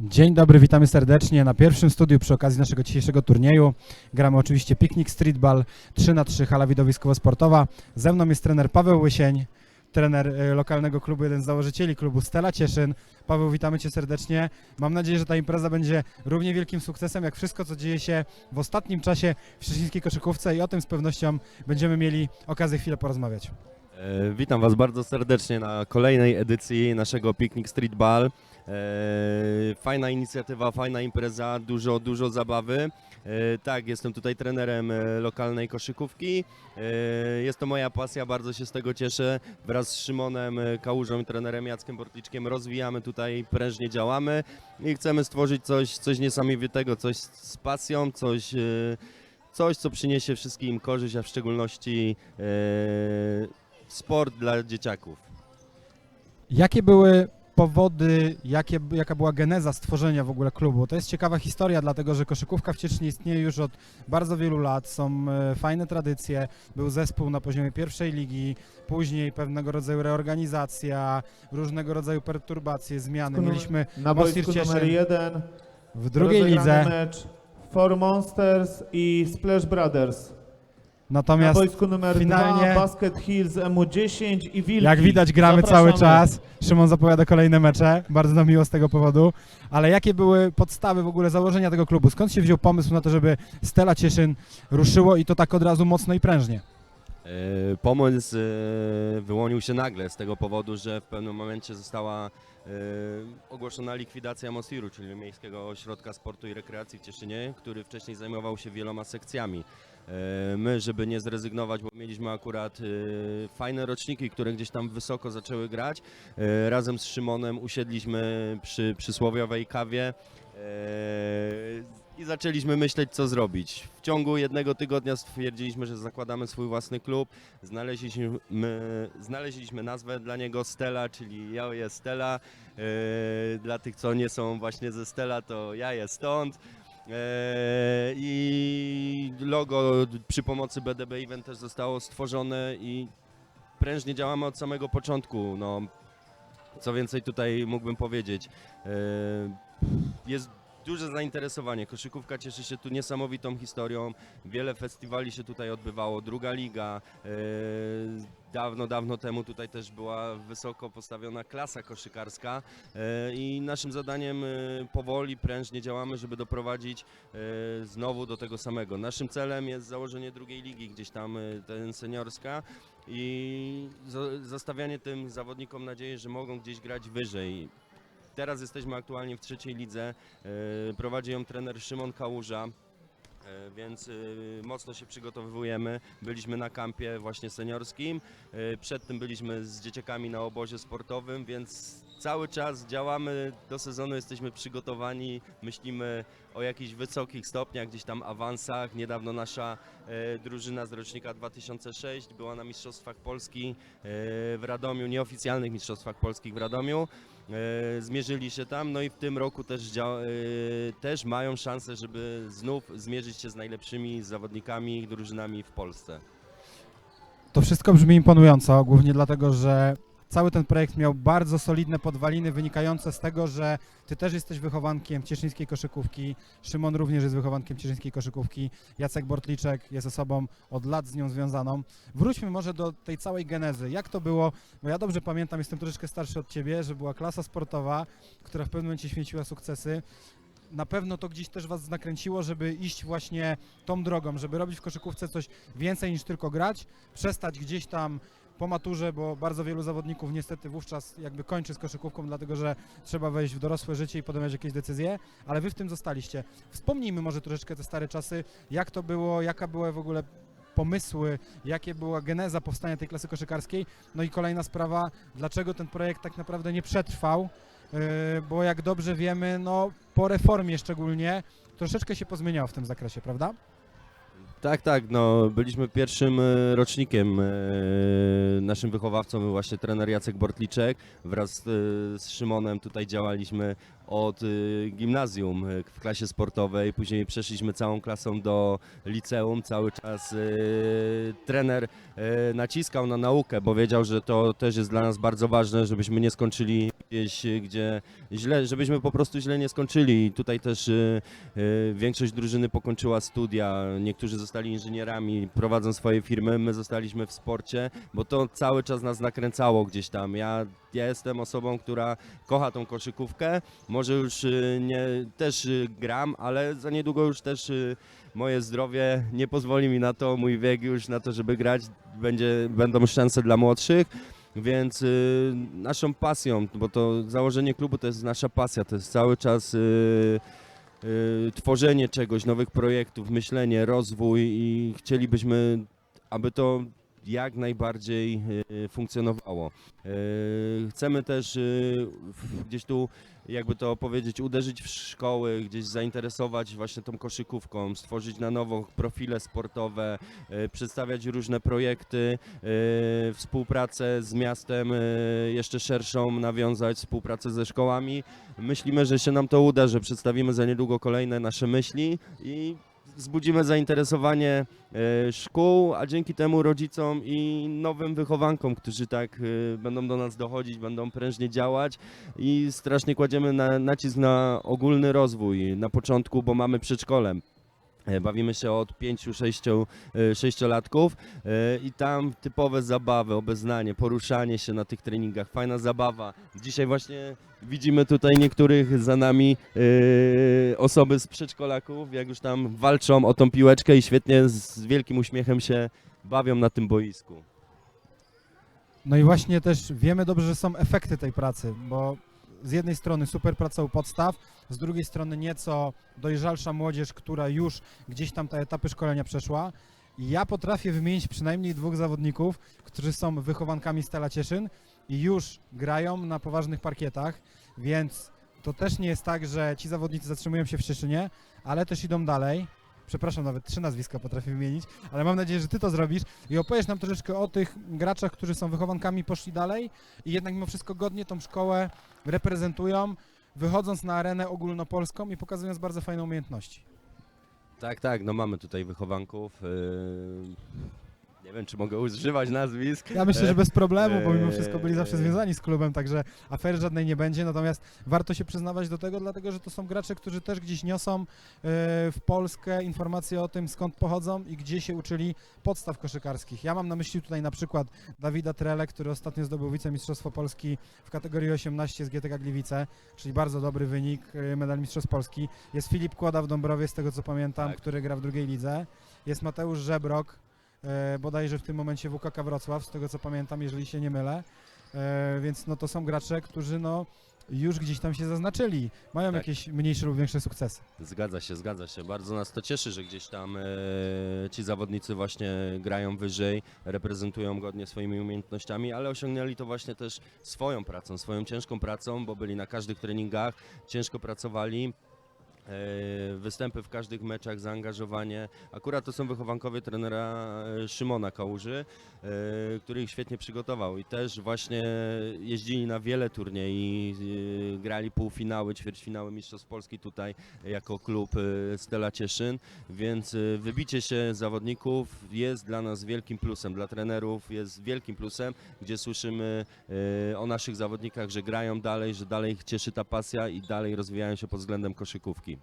Dzień dobry, witamy serdecznie na pierwszym studiu przy okazji naszego dzisiejszego turnieju. Gramy oczywiście piknik streetball 3 na 3 hala widowiskowo-sportowa. Ze mną jest trener Paweł Łysień, trener y, lokalnego klubu, jeden z założycieli klubu Stella Cieszyn. Paweł, witamy Cię serdecznie. Mam nadzieję, że ta impreza będzie równie wielkim sukcesem jak wszystko, co dzieje się w ostatnim czasie w szczecińskiej koszykówce i o tym z pewnością będziemy mieli okazję chwilę porozmawiać. E, Witam Was bardzo serdecznie na kolejnej edycji naszego Picnic Street Ball. E, Fajna inicjatywa, fajna impreza, dużo, dużo zabawy. E, Tak, jestem tutaj trenerem lokalnej koszykówki. Jest to moja pasja, bardzo się z tego cieszę. Wraz z Szymonem Kałużą i trenerem Jackiem Bortliczkiem rozwijamy tutaj, prężnie działamy i chcemy stworzyć coś, coś niesamowitego, coś z pasją, coś, coś co przyniesie wszystkim korzyść, a w szczególności sport dla dzieciaków. Jakie były powody, jakie, jaka była geneza stworzenia w ogóle klubu? To jest ciekawa historia, dlatego że koszykówka w Cieszynie istnieje już od bardzo wielu lat, są e, fajne tradycje, był zespół na poziomie pierwszej ligi, później pewnego rodzaju reorganizacja, różnego rodzaju perturbacje, zmiany. Mieliśmy Na boisku numer jeden w drugiej lidze, mecz Four Monsters i Splash Brothers. Na natomiast boisku numer finalnie- dwa Basket Hills MU10 i Wilki. Jak widać, gramy Zapraszamy. cały czas. Szymon zapowiada kolejne mecze. Bardzo nam miło z tego powodu. Ale jakie były podstawy w ogóle założenia tego klubu? Skąd się wziął pomysł na to, żeby Stella Cieszyn ruszyło i to tak od razu mocno i prężnie? E, Pomysł e, wyłonił się nagle z tego powodu, że w pewnym momencie została ogłoszona likwidacja Mosiru, czyli Miejskiego Ośrodka Sportu i Rekreacji w Cieszynie, który wcześniej zajmował się wieloma sekcjami. E, My, żeby nie zrezygnować, bo mieliśmy akurat e, fajne roczniki, które gdzieś tam wysoko zaczęły grać, razem z Szymonem usiedliśmy przy przysłowiowej kawie i zaczęliśmy myśleć, co zrobić. W ciągu jednego tygodnia stwierdziliśmy, że zakładamy swój własny klub. Znaleźliśmy, znaleźliśmy nazwę dla niego Stella, czyli ja jest Stella. E, dla tych, co nie są właśnie ze Stella, to ja jest stąd. E, I logo przy pomocy BDB Event też zostało stworzone i prężnie działamy od samego początku. No, co więcej tutaj mógłbym powiedzieć. E, Jest duże zainteresowanie. Koszykówka cieszy się tu niesamowitą historią. Wiele festiwali się tutaj odbywało. Druga liga. e, Dawno, dawno temu tutaj też była wysoko postawiona klasa koszykarska e, i naszym zadaniem e, powoli, prężnie działamy, żeby doprowadzić znowu do tego samego. Naszym celem jest założenie drugiej ligi, gdzieś tam ten seniorska i zostawianie tym zawodnikom nadziei, że mogą gdzieś grać wyżej. Teraz jesteśmy aktualnie w trzeciej lidze. e, Prowadzi ją trener Szymon Kałuża. e, Więc e, mocno się przygotowujemy. Byliśmy na kampie właśnie seniorskim. Przed tym byliśmy z dzieciakami na obozie sportowym, więc cały czas działamy do sezonu, jesteśmy przygotowani, myślimy o jakichś wysokich stopniach, gdzieś tam awansach. Niedawno nasza drużyna z rocznika 2006 była na Mistrzostwach Polski w Radomiu, nieoficjalnych Mistrzostwach Polskich w Radomiu. E, zmierzyli się tam, no i w tym roku też, e, też mają szansę, żeby znów zmierzyć się z najlepszymi zawodnikami i drużynami w Polsce. To wszystko brzmi imponująco, głównie dlatego, że cały ten projekt miał bardzo solidne podwaliny wynikające z tego, że ty też jesteś wychowankiem cieszyńskiej koszykówki, Szymon również jest wychowankiem cieszyńskiej koszykówki, Jacek Bortliczek jest osobą od lat z nią związaną. Wróćmy może do tej całej genezy. Jak to było? Bo ja dobrze pamiętam, jestem troszeczkę starszy od ciebie, że była klasa sportowa, która w pewnym momencie święciła sukcesy. Na pewno to gdzieś też was nakręciło, żeby iść właśnie tą drogą, żeby robić w koszykówce coś więcej niż tylko grać, przestać gdzieś tam po maturze, bo bardzo wielu zawodników niestety wówczas jakby kończy z koszykówką, dlatego że trzeba wejść w dorosłe życie i podejmować jakieś decyzje, ale wy w tym zostaliście. Wspomnijmy może troszeczkę te stare czasy, jak to było, jaka była w ogóle pomysły, jakie była geneza powstania tej klasy koszykarskiej. No i kolejna sprawa, dlaczego ten projekt tak naprawdę nie przetrwał, Yy, bo jak dobrze wiemy, no po reformie szczególnie troszeczkę się pozmieniało w tym zakresie, prawda? Tak, tak, no byliśmy pierwszym e, rocznikiem. e, Naszym wychowawcą był właśnie trener Jacek Bortliczek. Wraz e, z Szymonem tutaj działaliśmy od y, gimnazjum y, w klasie sportowej, później przeszliśmy całą klasą do liceum, cały czas y, trener naciskał na naukę, bo wiedział, że to też jest dla nas bardzo ważne, żebyśmy nie skończyli gdzieś, gdzie źle, żebyśmy po prostu źle nie skończyli. I tutaj też większość drużyny pokończyła studia, niektórzy zostali inżynierami, prowadzą swoje firmy, my zostaliśmy w sporcie, bo to cały czas nas nakręcało gdzieś tam. Ja, ja jestem osobą, która kocha tą koszykówkę, może już y, nie, też y, gram, ale za niedługo już też y, moje zdrowie nie pozwoli mi na to, mój wiek już na to, żeby grać, będzie, będą szanse dla młodszych. Więc y, naszą pasją, bo to założenie klubu to jest nasza pasja, to jest cały czas y, y, tworzenie czegoś, nowych projektów, myślenie, rozwój i chcielibyśmy, aby to jak najbardziej y, funkcjonowało. Y, Chcemy też w- gdzieś tu, jakby to powiedzieć, uderzyć w szkoły, gdzieś zainteresować właśnie tą koszykówką, stworzyć na nowo profile sportowe, przedstawiać różne projekty, współpracę z miastem jeszcze szerszą nawiązać, współpracę ze szkołami. Myślimy, że się nam to uda, że przedstawimy za niedługo kolejne nasze myśli i wzbudzimy zainteresowanie e, szkół, a dzięki temu rodzicom i nowym wychowankom, którzy tak e, będą do nas dochodzić, będą prężnie działać i strasznie kładziemy na, nacisk na ogólny rozwój na początku, bo mamy przedszkole. E, Bawimy się od 5-6 sześciolatków e, i tam typowe zabawy, obeznanie, poruszanie się na tych treningach, fajna zabawa. Dzisiaj właśnie widzimy tutaj niektórych za nami e, osoby z przedszkolaków, jak już tam walczą o tą piłeczkę i świetnie z wielkim uśmiechem się bawią na tym boisku. No i właśnie też wiemy dobrze, że są efekty tej pracy, bo z jednej strony super praca u podstaw, z drugiej strony nieco dojrzalsza młodzież, która już gdzieś tam te etapy szkolenia przeszła. Ja potrafię wymienić przynajmniej dwóch zawodników, którzy są wychowankami Stella Cieszyn i już grają na poważnych parkietach, więc to też nie jest tak, że ci zawodnicy zatrzymują się w Cieszynie, ale też idą dalej. Przepraszam, nawet trzy nazwiska potrafię wymienić, ale mam nadzieję, że ty to zrobisz i opowiesz nam troszeczkę o tych graczach, którzy są wychowankami, poszli dalej i jednak mimo wszystko godnie tą szkołę reprezentują, wychodząc na arenę ogólnopolską i pokazując bardzo fajne umiejętności. Tak, tak, no mamy tutaj wychowanków. nie wiem, czy mogę używać nazwisk. Ja myślę, że bez problemu, bo mimo Eee. wszystko byli zawsze związani z klubem, także afery żadnej nie będzie, natomiast warto się przyznawać do tego, dlatego że to są gracze, którzy też gdzieś niosą e, w Polskę informacje o tym, skąd pochodzą i gdzie się uczyli podstaw koszykarskich. Ja mam na myśli tutaj na przykład Dawida Trele, który ostatnio zdobył wicemistrzostwo Polski w kategorii 18 z GTK Gliwice, czyli bardzo dobry wynik, e, medal mistrzostw Polski. Jest Filip Kłoda w Dąbrowie, z tego co pamiętam, Tak. który gra w drugiej lidze. Jest Mateusz Żebrok, bodajże w tym momencie WKK Wrocław, z tego co pamiętam, jeżeli się nie mylę. E, więc no to są gracze, którzy no już gdzieś tam się zaznaczyli, mają Tak. jakieś mniejsze lub większe sukcesy. Zgadza się, zgadza się. Bardzo nas to cieszy, że gdzieś tam e, ci zawodnicy właśnie grają wyżej, reprezentują godnie swoimi umiejętnościami, ale osiągnęli to właśnie też swoją pracą, swoją ciężką pracą, bo byli na każdych treningach, ciężko pracowali. E, Występy w każdych meczach, zaangażowanie. Akurat to są wychowankowie trenera e, Szymona Kałuży, e, który ich świetnie przygotował i też właśnie jeździli na wiele turniej, grali półfinały, ćwierćfinały Mistrzostw Polski tutaj jako klub Stella Cieszyn, więc wybicie się zawodników jest dla nas wielkim plusem, dla trenerów jest wielkim plusem, gdzie słyszymy o naszych zawodnikach, że grają dalej, że dalej ich cieszy ta pasja i dalej rozwijają się pod względem koszykówki.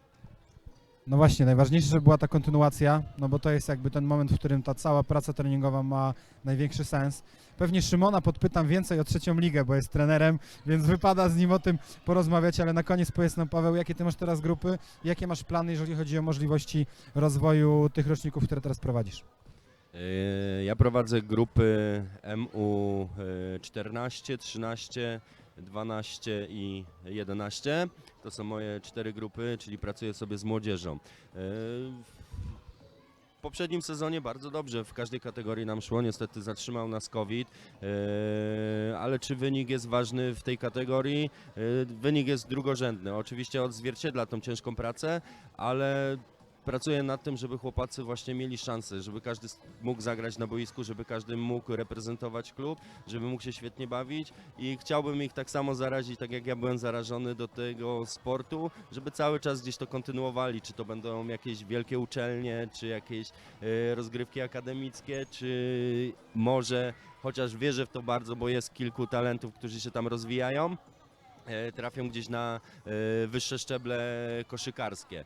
No właśnie, najważniejsze, żeby była ta kontynuacja, no bo to jest jakby ten moment, w którym ta cała praca treningowa ma największy sens. Pewnie Szymona podpytam więcej o trzecią ligę, bo jest trenerem, więc wypada z nim o tym porozmawiać, ale na koniec powiedz nam Paweł, jakie ty masz teraz grupy, jakie masz plany, jeżeli chodzi o możliwości rozwoju tych roczników, które teraz prowadzisz? E, Ja prowadzę grupy MU e, 14, 13, 12 i 11. To są moje cztery grupy, czyli pracuję sobie z młodzieżą. E, W poprzednim sezonie bardzo dobrze w każdej kategorii nam szło, niestety zatrzymał nas COVID, e, ale czy wynik jest ważny w tej kategorii? E, Wynik jest drugorzędny. Oczywiście odzwierciedla tą ciężką pracę, ale pracuję nad tym, żeby chłopacy właśnie mieli szansę, żeby każdy mógł zagrać na boisku, żeby każdy mógł reprezentować klub, żeby mógł się świetnie bawić i chciałbym ich tak samo zarazić, tak jak ja byłem zarażony do tego sportu, żeby cały czas gdzieś to kontynuowali, czy to będą jakieś wielkie uczelnie, czy jakieś e, rozgrywki akademickie, czy może, chociaż wierzę w to bardzo, bo jest kilku talentów, którzy się tam rozwijają, trafią gdzieś na e, wyższe szczeble koszykarskie.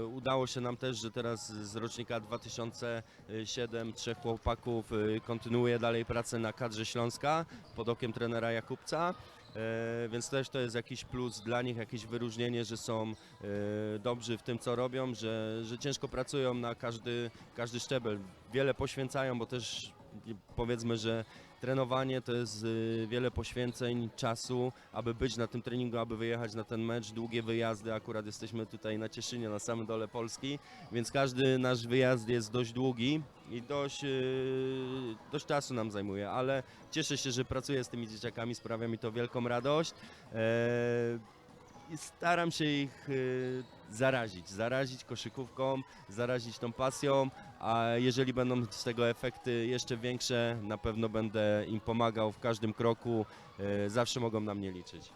E, Udało się nam też, że teraz z rocznika 2007 trzech chłopaków e, kontynuuje dalej pracę na kadrze Śląska pod okiem trenera Jakubca. E, Więc też to jest jakiś plus dla nich, jakieś wyróżnienie, że są e, dobrzy w tym, co robią, że, że ciężko pracują na każdy, każdy szczebel. Wiele poświęcają, bo też powiedzmy, że trenowanie to jest y, wiele poświęceń, czasu, aby być na tym treningu, aby wyjechać na ten mecz, długie wyjazdy, akurat jesteśmy tutaj na Cieszynie, na samym dole Polski, więc każdy nasz wyjazd jest dość długi i dość, y, dość czasu nam zajmuje, ale cieszę się, że pracuję z tymi dzieciakami, sprawia mi to wielką radość e, staram się ich y, zarazić, zarazić koszykówką, zarazić tą pasją, a jeżeli będą z tego efekty jeszcze większe, na pewno będę im pomagał w każdym kroku, e, zawsze mogą na mnie liczyć.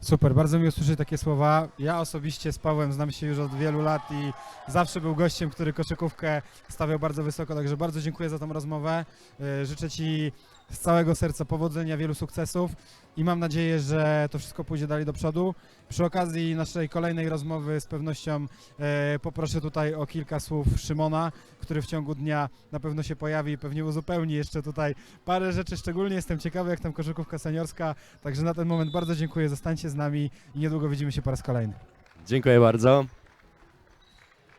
Super, bardzo mi usłyszeć takie słowa. Ja osobiście z Pawłem znam się już od wielu lat i zawsze był gościem, który koszykówkę stawiał bardzo wysoko, także bardzo dziękuję za tą rozmowę. E, Życzę Ci z całego serca powodzenia, wielu sukcesów i mam nadzieję, że to wszystko pójdzie dalej do przodu. Przy okazji naszej kolejnej rozmowy z pewnością e, poproszę tutaj o kilka słów Szymona, który w ciągu dnia na pewno się pojawi i pewnie uzupełni jeszcze tutaj parę rzeczy. Szczególnie jestem ciekawy, jak tam koszykówka seniorska Także na ten moment bardzo dziękuję, zostańcie z nami i niedługo widzimy się po raz kolejny. Dziękuję bardzo.